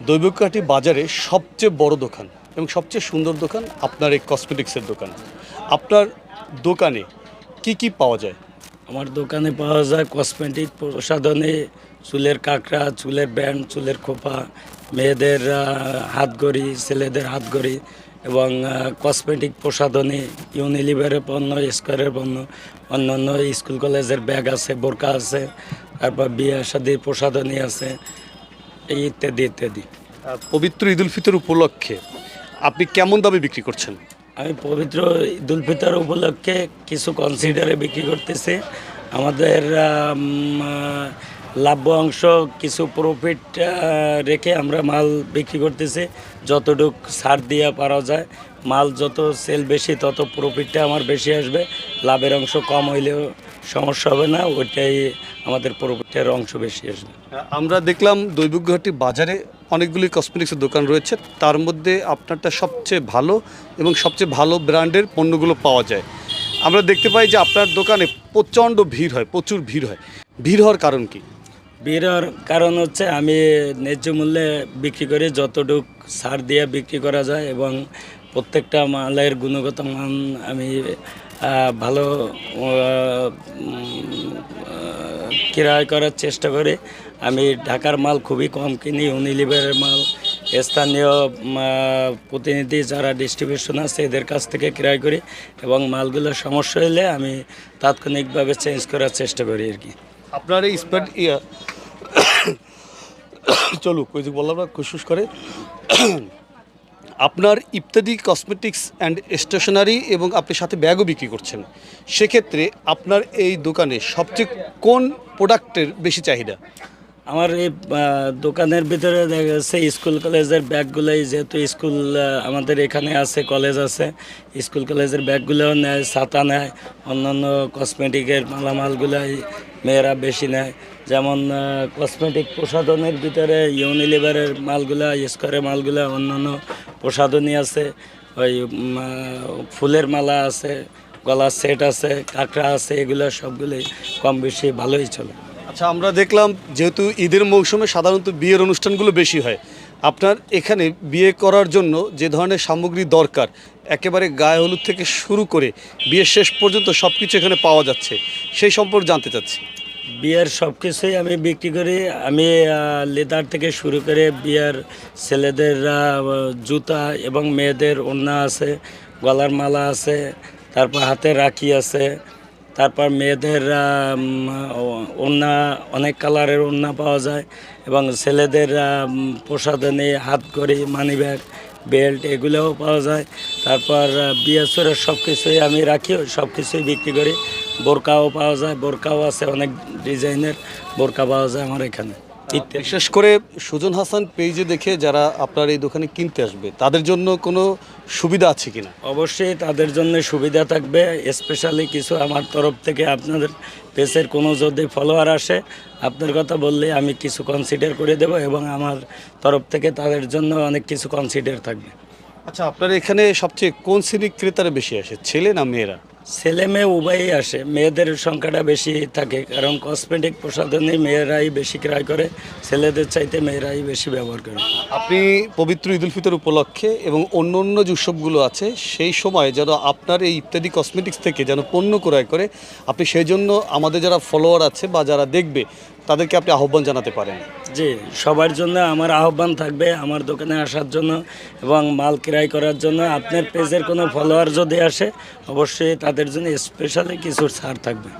দৈবকাঠি বাজারে সবচেয়ে বড় দোকান এবং সবচেয়ে সুন্দর দোকান আপনার এই কসমেটিক্সের দোকান। আপনার দোকানে কি কি পাওয়া যায়? আমার দোকানে পাওয়া যায় কসমেটিক প্রসাধনী চুলের কাঁকড়া চুলের ব্যান্ড চুলের খোপা মেয়েদের আহ, হাতঘড়ি ছেলেদের হাতঘড়ি এবং কসমেটিক প্রসাধনী ইউনিলিভারের পণ্য স্কোয়ারের পণ্য অন্যান্য স্কুল কলেজের ব্যাগ আছে বোরকা আছে তারপর বিয়ে শাদির প্রসাধনী আছে এই ইত্যাদি ইত্যাদি। পবিত্র ঈদুল ফিতর উপলক্ষে আপনি কেমন দামে বিক্রি করছেন? আমি পবিত্র ঈদুল ফিতর উপলক্ষে কিছু কনসিডারে বিক্রি করতেছি। আমাদের লাভ্য অংশ কিছু প্রফিট রেখে আমরা মাল বিক্রি করতেছি। যতটুক ছাড় দিয়ে পারা যায়, মাল যত সেল বেশি, তত প্রফিটটা আমার বেশি আসবে। লাভের অংশ কম হইলেও সমস্যা হবে না, ওইটাই আমাদের প্রফিটের অংশ বেশি আসবে। আমরা দেখলাম দৈবজ্ঞহাটি বাজারে অনেকগুলি কসমেটিক্সের দোকান রয়েছে। তার মধ্যে আপনারটা সবচেয়ে ভালো এবং সবচেয়ে ভালো ব্র্যান্ডের পণ্যগুলো পাওয়া যায়। আমরা দেখতে পাই যে আপনার দোকানে প্রচণ্ড ভিড় হয়, প্রচুর ভিড় হয়। ভিড় হওয়ার কারণ কি? বিয়ের কারণ হচ্ছে আমি ন্যায্য মূল্যে বিক্রি করি, যতটুক সার দিয়ে বিক্রি করা যায় এবং প্রত্যেকটা মালের গুণগত মান আমি ভালো ক্রয় করার চেষ্টা করি। আমি ঢাকার মাল খুবই কম কিনি ইউনিলিভারের মাল। স্থানীয় প্রতিনিধি যারা ডিস্ট্রিবিউশন আছে, এদের কাছ থেকে ক্রয় করি এবং মালগুলোর সমস্যা হলে আমি তাৎক্ষণিকভাবে চেঞ্জ করার চেষ্টা করি আর কি। আপনার এই ইয়া চলুক, ওই যে বললাম না করে। আপনার ইত্যাদি কসমেটিক্স অ্যান্ড স্টেশনারি এবং আপনি সাথে ব্যাগও বিক্রি করছেন। সেক্ষেত্রে আপনার এই দোকানে সবচেয়ে কোন প্রোডাক্টের বেশি চাহিদা? আমার এই দোকানের ভিতরে দেখা যাচ্ছে স্কুল কলেজের ব্যাগগুলোই যেহেতু স্কুল আমাদের এখানে আছে, কলেজ আছে, স্কুল কলেজের ব্যাগগুলোও নেয়, ছাতা নেয়, অন্যান্য কসমেটিকের মালামালগুলাই মেয়েরা বেশি নেয়। যেমন কসমেটিক প্রসাধনের ভিতরে ইউনিলিভারের মালগুলা স্কোয়ারের মালগুলা, অন্যান্য প্রসাধনী আছে। ওই ফুলের মালা আছে, গলার সেট আছে, কাঁকড়া আছে, এগুলো সবগুলোই কম বেশি ভালোই চলে। আচ্ছা আমরা দেখলাম যেহেতু ঈদের মৌসুমে সাধারণত বিয়ের অনুষ্ঠানগুলো বেশি হয় আপনার এখানে বিয়ে করার জন্য যে ধরনের সামগ্রী দরকার, একেবারে গায়ে হলুদ থেকে শুরু করে বিয়ের শেষ পর্যন্ত সব কিছু এখানে পাওয়া যাচ্ছে, সেই সম্পর্কে জানতে চাচ্ছি। বিয়ের সব কিছুই আমি বিক্রি করি। আমি লেদার থেকে শুরু করে বিয়ের ছেলেদের জুতা এবং মেয়েদের ওড়না আছে, গলার মালা আছে, তারপর হাতে রাখি আছে, তারপর মেয়েদের ওড়না, অনেক কালারের ওড়না পাওয়া যায়। এবং ছেলেদের প্রসাধনী, হাত ঘড়ি মানি ব্যাগ বেল্ট এগুলোও পাওয়া যায়। তারপর বিএসরের সব কিছুই আমি রাখি সব কিছুই বিক্রি করি। বোরকাও পাওয়া যায়, বোরকাও আছে অনেক ডিজাইনের, বোরকা পাওয়া যায় আমার এখানে। বিশেষ করে সুজন হাসান পেজে দেখে যারা আপনার এই দোকানে কিনতে আসবে তাদের জন্য কোনো সুবিধা আছে কিনা? অবশ্যই তাদের জন্য সুবিধা থাকবে স্পেশালি কিছু আমার তরফ থেকে আপনাদের পেজের কোনো যদি ফলোয়ার আসে আপনার কথা বললে আমি কিছু কনসিডার করে দেব এবং আমার তরফ থেকে তাদের জন্য অনেক কিছু কনসিডার থাকবে। আচ্ছা আপনার এখানে সবচেয়ে কোন শ্রেণির ক্রেতারা বেশি আসে ছেলে না মেয়েরা? ছেলে মেয়ে উভয়ই আসে। মেয়েদের সংখ্যাটা বেশি থাকে, কারণ কসমেটিক প্রসাধনী মেয়েরাই বেশি ক্রয় করে, ছেলেদের চাইতে মেয়েরাই বেশি ব্যবহার করে। আপনি পবিত্র ঈদুল ফিতর উপলক্ষে এবং অন্য অন্য যে উৎসবগুলো আছে, সেই সময় যেন আপনার এই ইত্যাদি কসমেটিক্স থেকে যেন পণ্য ক্রয় করে, আপনি সেই জন্য আমাদের যারা ফলোয়ার আছে বা যারা দেখবে তাদেরকে আপনি আহ্বান জানাতে পারেন। জি, সবার জন্য আমার আহ্বান থাকবে আমার দোকানে আসার জন্য এবং মাল ক্রয় করার জন্য। আপনার পেজের কোনো ফলোয়ার যদি আসে, অবশ্যই তাদের জন্য স্পেশালি কিছু ছাড় থাকবে।